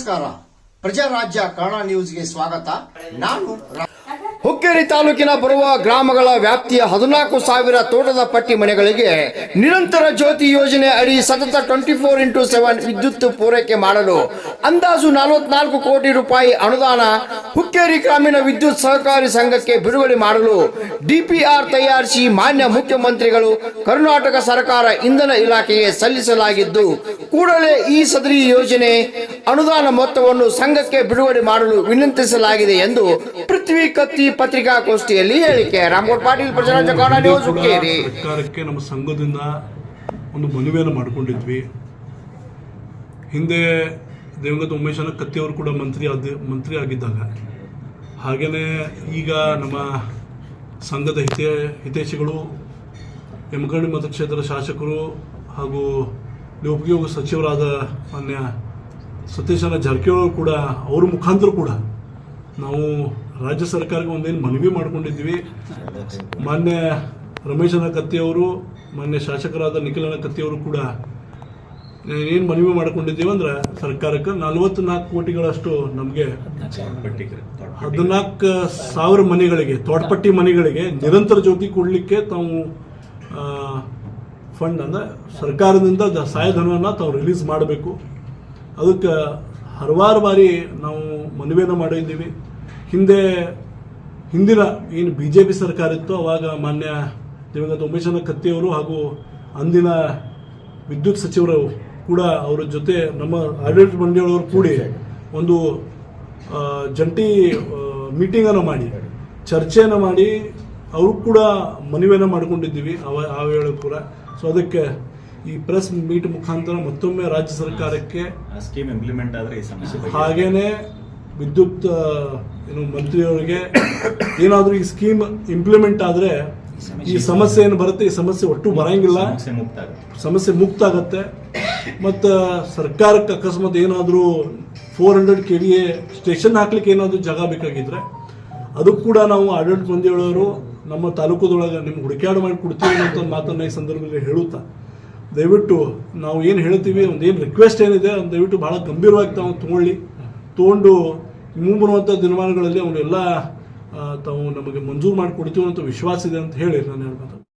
ನಮಸ್ಕಾರ. ಪ್ರಜಾರಾಜ್ಯ ಕನ್ನಡ ನ್ಯೂಸ್ಗೆ ಸ್ವಾಗತ. ನಾನು ಹುಕ್ಕೇರಿ ತಾಲೂಕಿನ ಬರುವ ಗ್ರಾಮಗಳ ವ್ಯಾಪ್ತಿಯ ಹದಿನಾಲ್ಕು ಸಾವಿರ ತೋಟದ ಪಟ್ಟಿ ಮನೆಗಳಿಗೆ ನಿರಂತರ ಜ್ಯೋತಿ ಯೋಜನೆ ಅಡಿ ಸತತ ಟ್ವೆಂಟಿ ಫೋರ್ ಇಂಟು ಸೆವೆನ್ ವಿದ್ಯುತ್ ಪೂರೈಕೆ ಮಾಡಲು ಅಂದಾಜು ನಲವತ್ನಾಲ್ಕು ಕೋಟಿ ರೂಪಾಯಿ ಅನುದಾನ ಹುಕ್ಕೇರಿ ಗ್ರಾಮೀಣ ವಿದ್ಯುತ್ ಸಹಕಾರಿ ಸಂಘಕ್ಕೆ ಬಿಡುಗಡೆ ಮಾಡಲು ಡಿಪಿಆರ್ ತಯಾರಿಸಿ ಮಾನ್ಯ ಮುಖ್ಯಮಂತ್ರಿಗಳು ಕರ್ನಾಟಕ ಸರ್ಕಾರ ಇಂಧನ ಇಲಾಖೆಗೆ ಸಲ್ಲಿಸಲಾಗಿದ್ದು, ಕೂಡಲೇ ಈ ಸದರಿ ಯೋಜನೆ ಅನುದಾನ ಮೊತ್ತವನ್ನು ಸಂಘಕ್ಕೆ ಬಿಡುಗಡೆ ಮಾಡಲು ವಿನಂತಿಸಲಾಗಿದೆ ಎಂದು ಪೃಥ್ವಿ ಕತ್ತಿ ಪತ್ರಿಕಾಗೋಷ್ಠಿಯಲ್ಲಿ ಹೇಳಿಕೆ. ರಾಮಗೌಡ ಪಾಟೀಲ್ ಸರ್ಕಾರಕ್ಕೆ ನಮ್ಮ ಸಂಘದಿಂದ ಒಂದು ಮನವಿಯನ್ನು ಮಾಡಿಕೊಂಡಿದ್ವಿ. ಹಿಂದೆ ದೇವಂಗತ ಉಮೇಶನ ಕತ್ತಿಯವರು ಕೂಡ ಮಂತ್ರಿ ಆದ ಮಂತ್ರಿ ಆಗಿದ್ದಾಗ. ಹಾಗೆಯೇ ಈಗ ನಮ್ಮ ಸಂಘದ ಹಿತ ಹಿತೈಷಿಗಳು ಯಮಗಂಡಿ ಮತಕ್ಷೇತ್ರದ ಶಾಸಕರು ಹಾಗೂ ಲೋಕೋಪಯೋಗ ಸಚಿವರಾದ ಮಾನ್ಯ ಸತೀಶನ ಜಾರಕಿಹೊಳಿ ಕೂಡ, ಅವ್ರ ಮುಖಾಂತರ ಕೂಡ ನಾವು ರಾಜ್ಯ ಸರ್ಕಾರಕ್ಕೆ ಒಂದೇನು ಮನವಿ ಮಾಡ್ಕೊಂಡಿದ್ವಿ. ಮಾನ್ಯ ರಮೇಶನ ಕತ್ತಿಯವರು, ಮಾನ್ಯ ಶಾಸಕರಾದ ನಿಖಿಲನ ಕತ್ತಿಯವರು ಕೂಡ ಏನು ಮನವಿ ಮಾಡ್ಕೊಂಡಿದ್ದೀವಿ ಅಂದ್ರೆ ಸರ್ಕಾರಕ್ಕೆ ನಲವತ್ನಾಲ್ಕು ಕೋಟಿಗಳಷ್ಟು ನಮಗೆ ಹದಿನಾಲ್ಕು ಸಾವಿರ ಮನೆಗಳಿಗೆ, ತೋಟಪಟ್ಟಿ ಮನೆಗಳಿಗೆ ನಿರಂತರ ಜ್ಯೋತಿ ಕೊಡಲಿಕ್ಕೆ ತಾವು ಫಂಡ್ ಅಂದ್ರೆ ಸರ್ಕಾರದಿಂದ ಸಹಾಯಧನವನ್ನು ತಾವು ರಿಲೀಸ್ ಮಾಡಬೇಕು. ಅದಕ್ಕೆ ಹಲವಾರು ಬಾರಿ ನಾವು ಮನವಿಯನ್ನು ಮಾಡಿದ್ದೀವಿ. ಹಿಂದೆ ಹಿಂದಿನ ಏನು ಬಿ ಜೆ ಪಿ ಸರ್ಕಾರ ಇತ್ತು ಅವಾಗ ಮಾನ್ಯ ದಿವಂಗತ ಉಮೇಶನ ಕತ್ತಿಯವರು ಹಾಗೂ ಅಂದಿನ ವಿದ್ಯುತ್ ಸಚಿವರು ಕೂಡ ಅವರ ಜೊತೆ ನಮ್ಮ ಆಡಳಿತ ಮಂಡಳಿಯವರು ಕೂಡಿ ಒಂದು ಜಂಟಿ ಮೀಟಿಂಗನ್ನು ಮಾಡಿ, ಚರ್ಚೆಯನ್ನು ಮಾಡಿ, ಅವರು ಕೂಡ ಮನವಿಯನ್ನು ಮಾಡ್ಕೊಂಡಿದ್ದೀವಿ, ಅವ ಆ ವೇಳೆ ಕೂಡ. ಸೊ ಅದಕ್ಕೆ ಈ ಪ್ರೆಸ್ ಮೀಟ್ ಮುಖಾಂತರ ಮತ್ತೊಮ್ಮೆ ರಾಜ್ಯ ಸರ್ಕಾರಕ್ಕೆ ಸ್ಕೀಮ್ ಇಂಪ್ಲಿಮೆಂಟ್ ಆದ್ರೆ ಈ ಸಮಸ್ಯೆ. ಹಾಗೇನೆ ವಿದ್ಯುತ್ ಏನು ಮಂತ್ರಿಯವರಿಗೆ ಏನಾದರೂ ಈ ಸ್ಕೀಮ್ ಇಂಪ್ಲಿಮೆಂಟ್ ಆದರೆ ಈ ಸಮಸ್ಯೆ ಏನು ಬರುತ್ತೆ? ಈ ಸಮಸ್ಯೆ ಒಟ್ಟು ಬರಂಗಿಲ್ಲ. ಸಮಸ್ಯೆ ಮುಕ್ತ ಆಗುತ್ತೆ ಮತ್ತು ಸರ್ಕಾರಕ್ಕೆ ಅಕಸ್ಮಾತ್ ಏನಾದರೂ four hundred K V A station ಹಾಕ್ಲಿಕ್ಕೆ ಏನಾದರೂ ಜಾಗ ಬೇಕಾಗಿದ್ರೆ ಅದು ಕೂಡ ನಾವು ಆಡಳಿತ ಮಂದಿಯವರು ನಮ್ಮ ತಾಲೂಕದೊಳಗೆ ನಿಮ್ಗೆ ಹುಡುಕಾಡು ಮಾಡಿ ಕೊಡ್ತೀವಿ ಅಂತ ಮಾತನ್ನ ಈ ಸಂದರ್ಭದಲ್ಲಿ ಹೇಳುತ್ತಾ? ದಯವಿಟ್ಟು ನಾವು ಏನು ಹೇಳ್ತೀವಿ, ಒಂದು ಏನು ರಿಕ್ವೆಸ್ಟ್ ಏನಿದೆ ಅದನ್ನ ದಯವಿಟ್ಟು ಭಾಳ ಗಂಭೀರವಾಗಿ ತಾವು ತೊಗೊಳ್ಳಿ. ತೊಗೊಂಡು ಮುಂಬರುವಂಥ ದಿನಮಾನಗಳಲ್ಲಿ ಅವನ್ನೆಲ್ಲ ತಾವು ನಮಗೆ ಮಂಜೂರು ಮಾಡಿ ಕೊಡ್ತೀವಿ ಅಂತ ವಿಶ್ವಾಸ ಇದೆ ಅಂತ ಹೇಳಿ ನಾನು ಹೇಳ್ಬೋದು